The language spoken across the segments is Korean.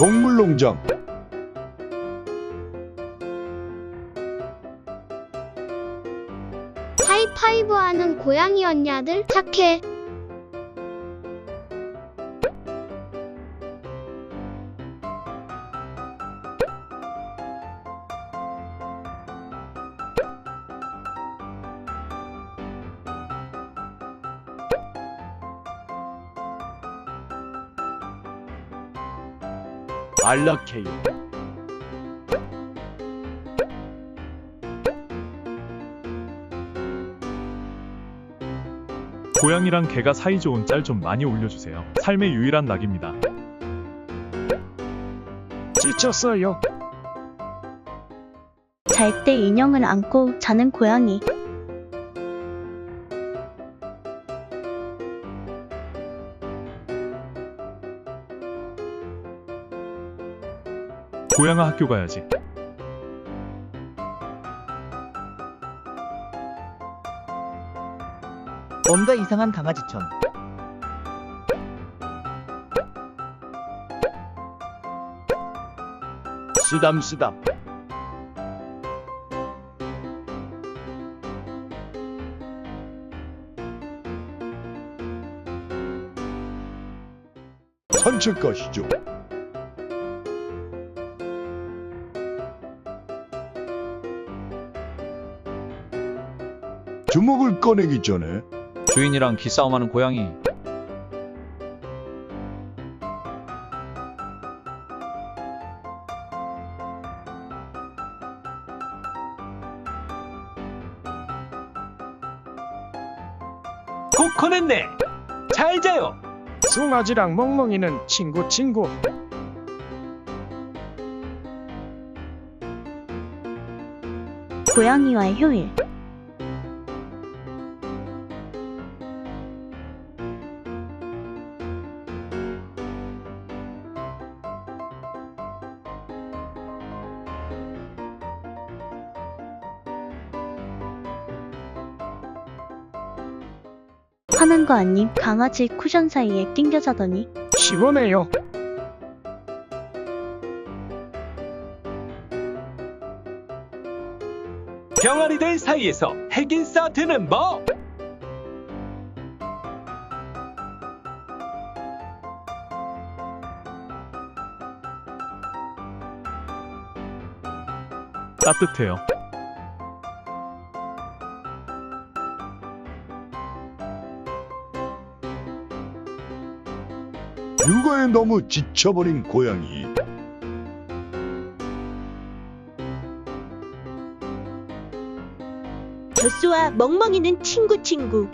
동물농장 하이파이브 하는 고양이였냐들 착해. 안락해요. 고양이랑 개가 사이좋은 짤 좀 많이 올려주세요. 삶의 유일한 낙입니다. 지쳤어요. 잘 때 인형을 안고 자는 고양이. 고양아 학교 가야지. 뭔가 이상한 강아지천. 쓰담 쓰담. 산책 가시죠. 주먹을 꺼내기 전에 주인이랑 기싸움하는 고양이 코코넷네 잘 자요 송아지랑 멍멍이는 친구 친구. 고양이와의 효일. 화난 거 아님 강아지 쿠션 사이에 낑겨 자더니 시원해요. 병아리들 사이에서 핵인 사트는 뭐? 따뜻해요. 육아에 너무 지쳐버린 고양이 젖소와 멍멍이는 친구 친구.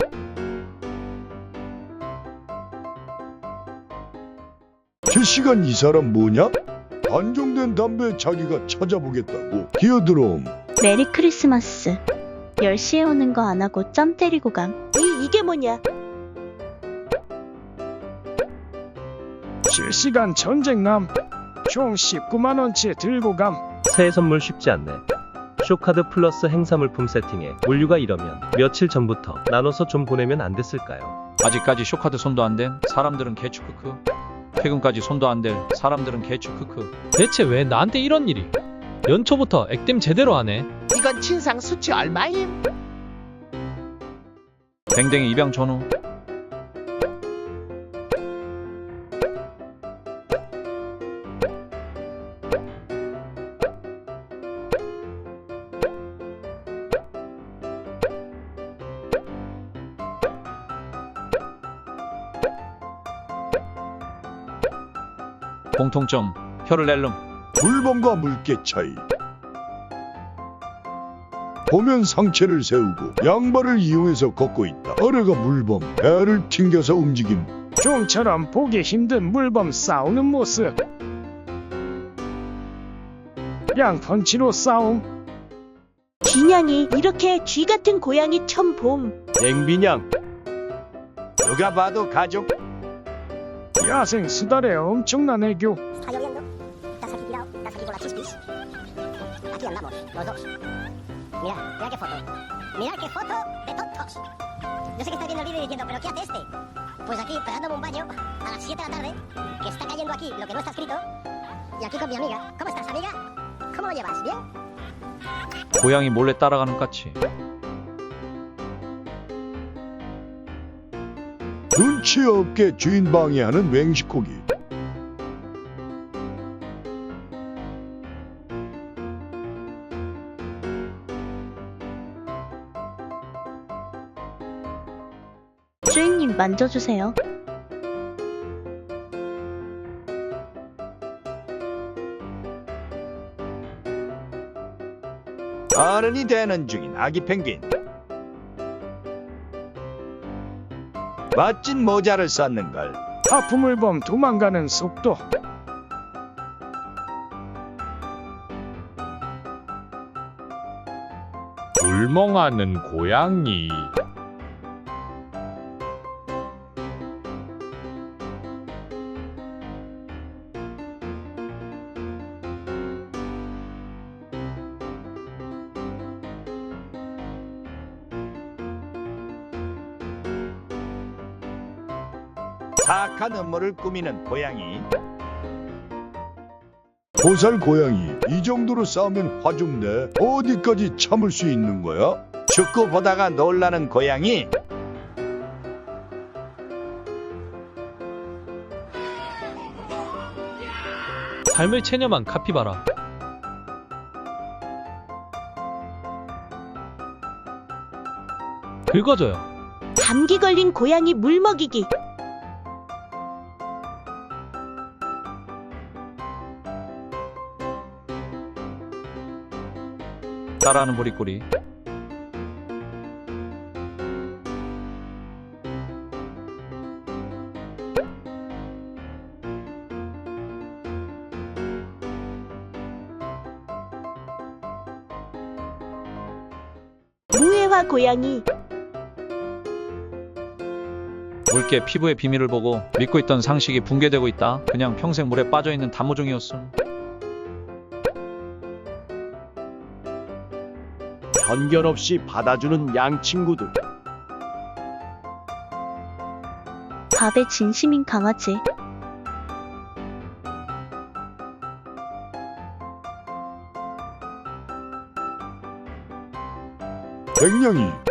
실시간 이 사람 뭐냐? 안정된 담배 자기가 찾아보겠다고 기어들어옴 메리 크리스마스. 10시에 오는 거 안 하고 짬 때리고 감. 이 이게 뭐냐? 실시간 전쟁남. 총 19만 원치 들고 감. 새해 선물 쉽지 않네. 쇼카드 플러스 행사물품 세팅에 물류가 이러면 며칠 전부터 나눠서 좀 보내면 안 됐을까요? 아직까지 쇼카드 손도 안댄 사람들은 개추 크크 퇴근까지 손도 안댈 사람들은 개추 크크 대체 왜 나한테 이런 일이 연초부터 액땜 제대로 하네 이건 친상 수치 얼마임? 댕댕이 입양 전후 공통점 혀를 낼름 물범과 물개 차이 보면 상체를 세우고 양발을 이용해서 걷고 있다 어뢰가 물범 배를 튕겨서 움직임 좀처럼 보기 힘든 물범 싸우는 모습. 양펀치로 싸움. 쥐냥이 이렇게 쥐 같은 고양이 처음 봄. 앵비냥. 누가 봐도 가족. 야생 수달의 엄청난 애교. Está lloviendo, estás aquí tirado, estás aquí con las chispis. Aquí andamos, los dos. Mira, mira qué foto. Mira qué foto de tontos. Yo sé que estás viendo el vídeo diciendo, ¿pero qué hace este? Pues aquí, pegándome un baño a las 7 de la tarde, que está cayendo aquí lo que no está escrito, aquí con mi amiga. ¿Cómo estás, amiga? ¿Cómo lo llevas? ¿Bien? 고양이 몰래 따라가는 까치. 눈치 없게 주인 방해하는 맹식고기. 주인님 만져주세요. 어른이 되는 중인 아기 펭귄. 멋진 모자를 썼는 걸. 하품을 범 도망가는 속도 울멍하는 고양이 사악한 음모를 꾸미는 고양이. 보살 고양이 이 정도로 싸우면 화 좀 내. 어디까지 참을 수 있는 거야? 축구 보다가 놀라는 고양이. 삶을 체념한 카피바라. 긁어줘요. 감기 걸린 고양이 물 먹이기. 따라하는 보리꼬리. 무해화 고양이. 물개 피부의 비밀을 보고 믿고 있던 상식이 붕괴되고 있다. 그냥 평생 물에 빠져 있는 단무종이었음. 편견 없이 받아주는 양 친구들 밥에 진심인 강아지. 백령이